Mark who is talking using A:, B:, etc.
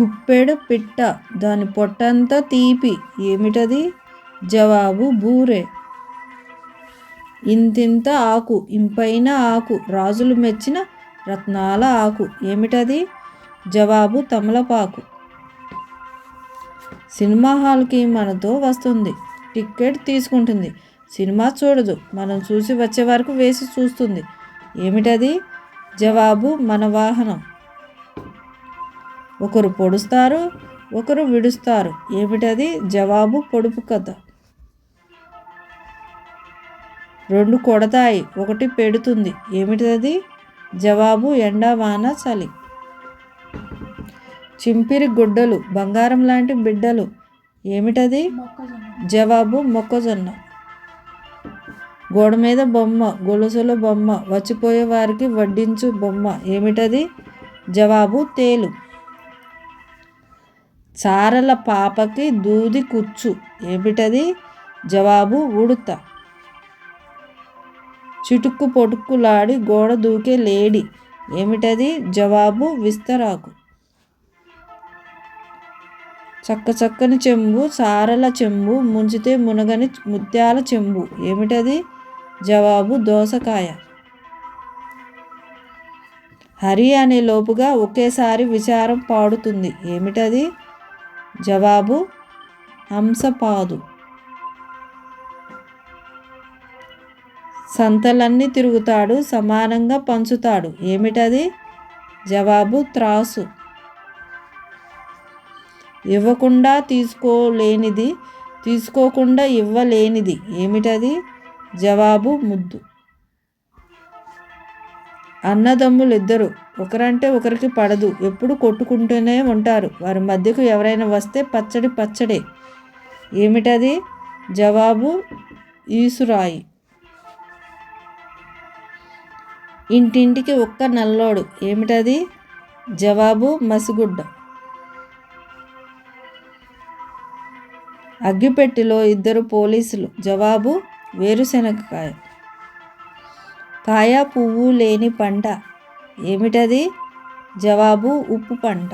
A: గుప్పెడు పిట్ట. దాని పొట్టంతా తీపి. ఏమిటది? జవాబు బూరే. ఇంతింత ఆకు. ఇంపైన ఆకు. రాజులు మెచ్చిన రత్నాల ఆకు. ఏమిటది? జవాబు తమలపాకు. సినిమా హాల్కి మనతో వస్తుంది. టికెట్ తీసుకుంటుంది. సినిమా చూడదు. మనం చూసి వచ్చే వరకు వేసి చూస్తుంది. ఏమిటది? జవాబు మన వాహనం. ఒకరు పొడుస్తారు ఒకరు విడుస్తారు. ఏమిటది? జవాబు పొడుపు కథ. రెండు కొడతాయి ఒకటి పెడుతుంది. ఏమిటది? జవాబు ఎండ వాన చలి. చింపిరి గుడ్డలు బంగారం లాంటి బిడ్డలు. ఏమిటది? జవాబు మొక్కజొన్న. గోడ మీద బొమ్మ గొలుసుల బొమ్మ వచ్చిపోయే వారికి వడ్డించు బొమ్మ. ఏమిటది? జవాబు తేలు. చారల పాపకి దూది కుచ్చు. ఏమిటది? జవాబు ఉడుత. చిటుక్కు పొటుక్కులాడి గోడ దూకే లేడి. ఏమిటది? జవాబు విస్తరాకు. చక్క చక్కని చెంబు సారల చెంబు ముంచితే మునగని ముత్యాల చెంబు. ఏమిటది? జవాబు దోసకాయ. హరి అనే లోపుగా ఒకేసారి విచారం పాడుతుంది. ఏమిటది? జవాబు హంసపాదు. సంతలన్నీ తిరుగుతాడు సమానంగా పంచుతాడు. ఏమిటది? జవాబు త్రాసు. ఇవ్వకుండా తీసుకోలేనిది తీసుకోకుండా ఇవ్వలేనిది. ఏమిటది? జవాబు ముద్దు. అన్నదమ్ములు ఇద్దరు ఒకరంటే ఒకరికి పడదు. ఎప్పుడు కొట్టుకుంటూనే ఉంటారు. వారి మధ్యకు ఎవరైనా వస్తే పచ్చడి పచ్చడే. ఏమిటది? జవాబు ఈసురాయి ఇంటింటికి ఒక్క నల్లోడు. ఏమిటది? జవాబు మసిగుడ్డ. అగ్గిపెట్టిలో ఇద్దరు పోలీసులు. జవాబు వేరుశనగకాయ. కాయ పువ్వు లేని పంట. ఏమిటది? జవాబు ఉప్పు పంట.